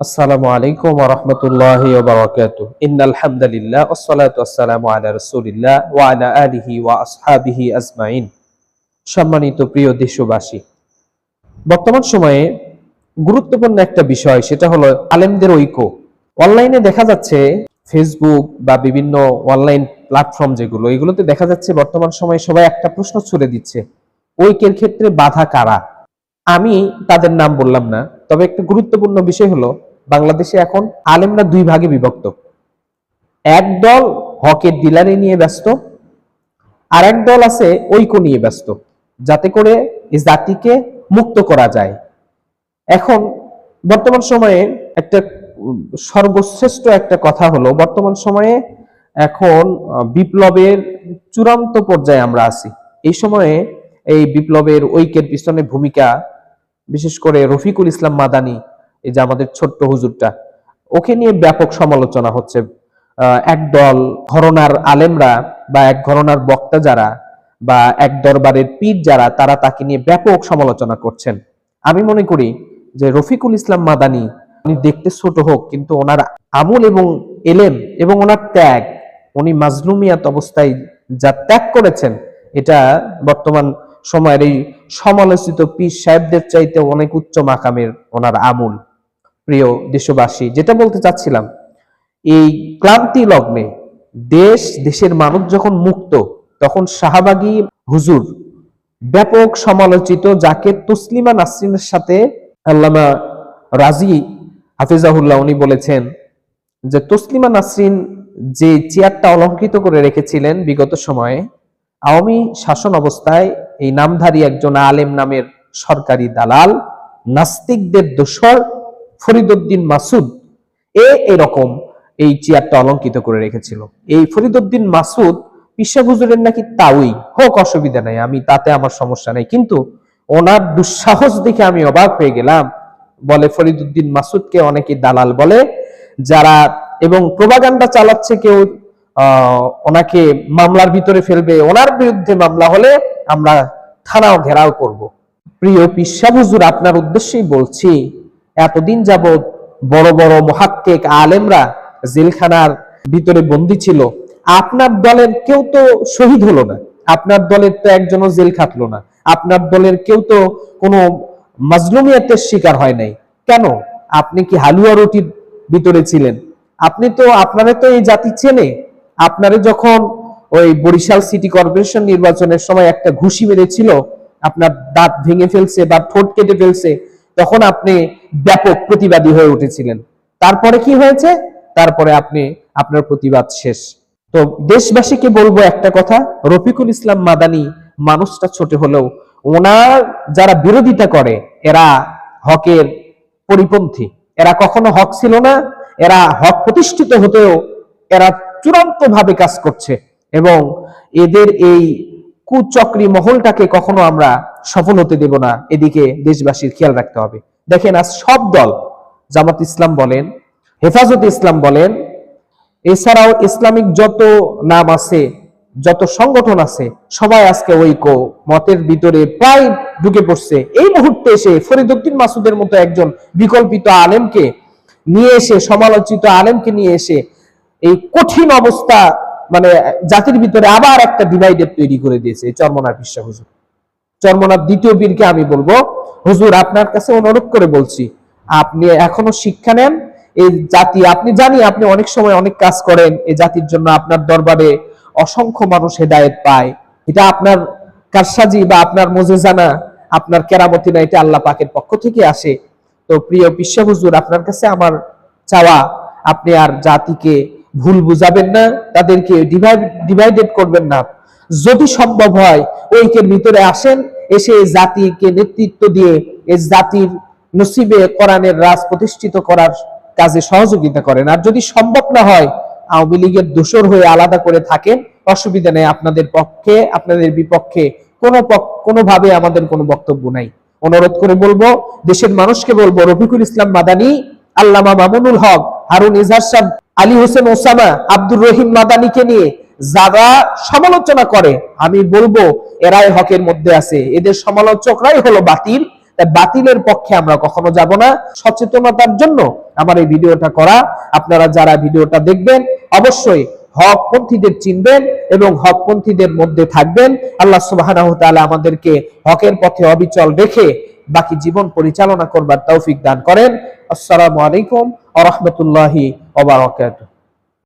আসসালামু আলাইকুম ওয়া রাহমাতুল্লাহি ওয়া বারাকাতুহু ইন্নাল হামদালিল্লাহ ওয়াস সালাতু ওয়াস সালামু আলা রাসূলিল্লাহ ওয়া আলা আলিহি ওয়া আসহাবিহি আজমাইন। সম্মানিত প্রিয় দেশবাসী, বর্তমান সময়ে গুরুত্বপূর্ণ একটা বিষয়, সেটা হলো আলেমদের ঐক্য। অনলাইনে দেখা যাচ্ছে ফেসবুক বা বিভিন্ন অনলাইন প্ল্যাটফর্ম যেগুলো, এগুলোতে দেখা যাচ্ছে বর্তমান সময়ে সবাই একটা প্রশ্ন ছুড়ে দিচ্ছে, ঐক্যের ক্ষেত্রে বাধা কারা? আমি তাদের নাম বললাম না, তবে একটা গুরুত্বপূর্ণ বিষয় হলো বাংলাদেশে এখন আলেমরা দুই ভাগে বিভক্ত। এক দল হকের ডিলারি নিয়ে ব্যস্ত, আর এক দল আছে ঐক্য নিয়ে ব্যস্ত, যাতে করে জাতিকে মুক্ত করা যায়। এখন বর্তমান সময়ে একটা সর্বশ্রেষ্ঠ একটা কথা হলো, বর্তমান সময়ে এখন বিপ্লবের চূড়ান্ত পর্যায়ে আমরা আছি। এই সময়ে এই বিপ্লবের ঐক্যের পিছনে ভূমিকা, বিশেষ করে রফিকুল ইসলাম মাদানি এই যে আমাদের ছোট্ট হুজুরটা ওকে নিয়ে ব্যাপক সমালোচনা হচ্ছে। আহ, একদল ঘরনার আলেমরা বা এক ঘরনার বক্তা যারা বা এক দরবারের পীর যারা তারা তাকে নিয়ে ব্যাপক সমালোচনা করছেন। আমি মনে করি যে রফিকুল ইসলাম মাদানি উনি দেখতে ছোট হোক কিন্তু ওনার আমল এবং এলেম এবং ওনার ত্যাগ উনি মাজলুমিয়াত অবস্থায় যা ত্যাগ করেছেন এটা বর্তমান সময়ের এই সমালোচিত পীর সাহেবদের চাইতে অনেক উচ্চ মাকামের ওনার আমূল। প্রিয় দেশবাসী, যেটা বলতে চাচ্ছিলাম, এই ক্লান্তি লগ্নে দেশ, দেশের মানুষ যখন মুক্ত, তখন শাহবাগী হুজুর ব্যাপক সমালোচিত, যাকে তসলিমা নাসরিনের সাথে আল্লামা রাজি হাফিজাহুল্লাহ উনি বলেছেন যে, তসলিমা নাসরিন যে চেয়ারটা অলঙ্কৃত করে রেখেছিলেন বিগত সময়ে, আওয়ামী শাসন অবস্থায় এই নামধারী একজন আলেম নামের সরকারি দালাল, নাস্তিকদের দোসর ফরিদুদ্দিন মাসুদ এ এরকম এই চেয়ারটা অলঙ্কিত করে রেখেছিল। এই ফরিদুদ্দিন মাসুদ পিসা হুজুরের নাকি তাওই। হোক, অসুবিধা নাই, আমি তাতে আমার সমস্যা নাই। কিন্তু ওনার দুঃসাহস দেখে আমি অবাক হয়ে গেলাম। বলে ফরিদুদ্দিন মাসুদকে অনেকে দালাল বলে, যারা এবং প্রবাগান্ডা চালাচ্ছে কেউ ওনাকে মামলার ভিতরে ফেলবে, ওনার বিরুদ্ধে মামলা হলে আমরা থানাও ঘেরাও করব। প্রিয় পিসা হুজুর, আপনার উদ্দেশ্যেই বলছি এতদিন যাবৎ বড় বড় মহাক্কেক আলেমরা জেলখানার ভিতরে বন্দি ছিল। আপনার দলের কেউ তো শহীদ হলো না। আপনার দলের তো একজনও জেল খাটলো না। আপনার দলের কেউ তো কোনো মাজলুমিয়াতের শিকার হয় নাই। কেন? আপনি কি হালুয়া রুটির ভিতরে ছিলেন? আপনি তো, আপনারে তো এই জাতি চেনে। আপনারে যখন ওই বরিশাল সিটি কর্পোরেশন নির্বাচনের সময় একটা ঘুষি মেরেছিল, আপনার দাঁত ভেঙে ফেলছে বা ঠোঁট কেটে ফেলছে তখন আপনি ব্যাপক প্রতিবাদী হয়ে উঠেছিলেন। তারপরে কি হয়েছে? তারপরে আপনি, আপনার প্রতিবাদ শেষ। তো দেশবাসীকে বলব একটা কথা, রফিকুল ইসলাম মাদানি মানুষটা ছোট হলেও ওনার যারা বিরোধিতা করে, এরা হকের পরিপন্থী। এরা কখনো হক ছিল না, এরা হক প্রতিষ্ঠিত হতেও এরা চূড়ান্ত ভাবে কাজ করছে। এবং এদের এই কুচক্রী মহলটাকে কখনো আমরা সফল হতে দেব না। এদিকে দেশবাসীর খেয়াল রাখতে হবে। দেখেন, আজ সব দল, জামাত ইসলাম বলেন, হেফাজত ইসলাম বলেন, এছাড়াও ইসলামিক যত নাম আছে, যত সংগঠন আছে, সবাই আজকে ঐক্য, মতের ভিতরে প্রায় ঢুকে পড়ছে। এই মুহূর্তে এসে ফরিদুদ্দিন মাসুদের মতো একজন বিকল্পিত আলেমকে নিয়ে এসে, সমালোচিত আলেমকে নিয়ে এসে, এই কঠিন অবস্থা মানে জাতির ভিতরে আবার একটা ডিভাইডেড তৈরি করে দিয়েছে এই চর্মনার বিশ্ব হুজুর। চর্মনার দ্বিতীয় বীরকে আমি বলব, হুজুর আপনার কাছে অনুরোধ করে বলছি, আপনি এখনও শিক্ষা নেন, এই জাতি আপনি জানি আপনি অনেক সময় অনেক কাজ করেন, এই জাতির জন্য আপনার দরবারে অসংখ্য মানুষ হেদায়েত পায়। এটা আপনার কারসাজি বা আপনার মজেজানা, আপনার কেরামতি না, এটা আল্লাহ পাকের পক্ষ থেকে আসে। তো প্রিয় বিশ্ব হুজুর, আপনার কাছে আমার চাওয়া, আপনি আর জাতিকে ভুল বুঝাবেন না, তাদেরকে ডিভাইডেড করবেন না। যদি সম্ভব হয় ঐক্যের ভিতরে আসেন, এসে জাতিকে নেতৃত্ব দিয়ে এই জাতির নসিবে কোরআনের রাজ প্রতিষ্ঠিত করার কাজে সহযোগিতা করেন। আর যদি সম্ভব না হয়, আওয়ামী লীগের দোষর হয়ে আলাদা করে থাকেন, অসুবিধা নেই, আপনাদের পক্ষে, আপনাদের বিপক্ষে কোনো কোনোভাবে আমাদের কোনো বক্তব্য নাই। অনুরোধ করে বলব, দেশের মানুষকে বলব, রফিকুল ইসলাম মাদানি, আল্লামা মামুনুল হক, হারুন ইজহার সাহ আলী হোসেন ওসামা আব্দুর রহিম মাদানিকে নিয়ে যারা সমালোচনা করে, আমি বলব এরাই হকের মধ্যে আছে। এদের সমালোচকরাই হলো বাতিল। বাতিলের পক্ষে আমরা কখনো যাব না। সচেতনতার জন্য আমার এই ভিডিওটা করা। আপনারা যারা ভিডিওটা দেখবেন, অবশ্যই হক পন্থীদের চিনবেন এবং হক পন্থীদের মধ্যে থাকবেন। আল্লাহ ওয়া আমাদেরকে হকের পথে অবিচল রেখে বাকি জীবন পরিচালনা করবার তৌফিক দান করেন। আসসালামু আলাইকুম ওয়া রাহমাতুল্লাহি ওয়া বারাকাতুহু।